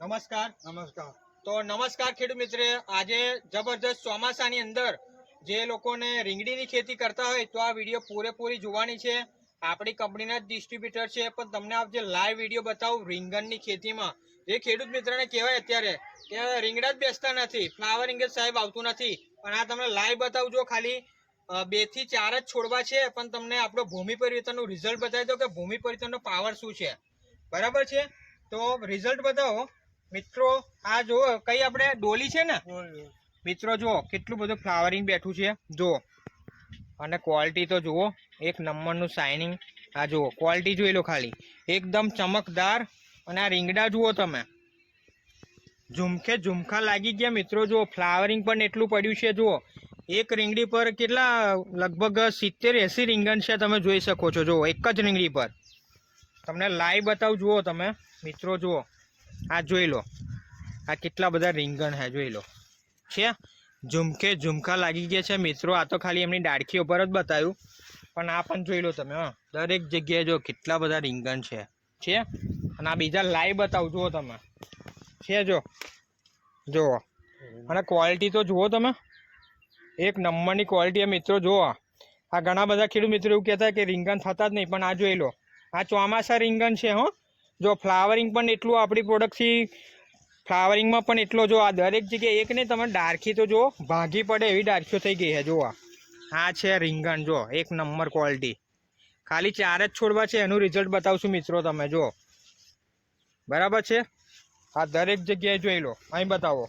નમસ્કાર. નમસ્કાર. તો નમસ્કાર ખેડૂત મિત્ર આજે જબરજસ્ત ચોમાસાની અંદર જે લોકોને રીંગણીની ખેતી કરતા હોય તો આ વીડિયો પૂરેપૂરી જોવાની છે. આપણી કંપનીના જ ડિસ્ટ્રીબ્યુટર છે પણ તમને આ જે લાઈવ વીડિયો બતાવું રીંગણની ખેતીમાં જે ખેડૂત મિત્રને કહેવાય અત્યારે કે રીંગણા જ બેસતા નથી ફ્લાવરિંગ જ સાહેબ આવતું નથી. પણ આ તમને લાઈવ બતાવજો ખાલી અ, બેથી ચાર જ છોડવા છે પણ તમને આપણો ભૂમિ પરિવર્તનનું રિઝલ્ટ બતાવી દો કે ભૂમિ પરિવર્તનનો પાવર શું છે. બરાબર છે? તો રિઝલ્ટ બતાવો. મિત્રો આ જુઓ કઈ આપણે ડોલી છે ને? મિત્રો જુઓ કેટલું બધું ફ્લાવરિંગ બેઠું છે. જુઓ. અને ક્વોલિટી તો જુઓ એક નંબરનું શાઇનિંગ આ જુઓ ક્વોલિટી જોઈ લો ખાલી. એકદમ ચમકદાર અને આ રીંગડા જુઓ તમે. ઝુમખે ઝુમખા લાગી ગયા મિત્રો જુઓ ફ્લાવરિંગ પણ એટલું પડ્યું છે જુઓ. એક રીંગડી પર કેટલા લગભગ સિત્તેર એંસી રીંગણ છે તમે જોઈ શકો છો જુઓ. એક જ રીંગડી પર. તમને લાઈવ બતાવું જુઓ તમે. મિત્રો જુઓ. આ જોઈ લો. આ કેટલા બધા રીંગણ છે, જોઈ લો. છે? ઝુમકે ઝુમખા લાગી ગયા છે, મિત્રો. આ તો ખાલી એમની ડાળખી ઉપર જ બતાવ્યું પણ આ પણ જોઈ લો તમે, હા. દરેક જગ્યાએ જો કેટલા બધા રીંગણ છે. છે? અને આ બીજા લાઈવ બતાવું, જુઓ તમે. છે, જો. જુઓ. અને ક્વોલિટી તો જુઓ તમે. એક નંબરની ક્વોલિટી મિત્રો, જુઓ. આ ઘણા બધા ખેડૂત મિત્રો એવું કહેતા કે રીંગણ થતા જ નહીં, પણ આ જોઈ લો. આ ચોમાસા રીંગણ છે, હો. જો ફ્લાવરિંગ પણ એટલું આપણી પ્રોડક્ટથી ફ્લાવરિંગમાં પણ એટલો જો આ દરેક જગ્યાએ એક નહીં, તમે ડાર્ખી તો જો ભાગી પડે એવી ડાર્ખીઓ થઈ ગઈ છે જો આ આ છે રીંગણ, જો, એક નંબર ક્વોલિટી ખાલી ચાર જ છોડવા છે, એનું રિઝલ્ટ બતાવશું મિત્રો તમે, જો. બરાબર છે? આ દરેક જગ્યાએ જોઈ લો, અહીં બતાવો.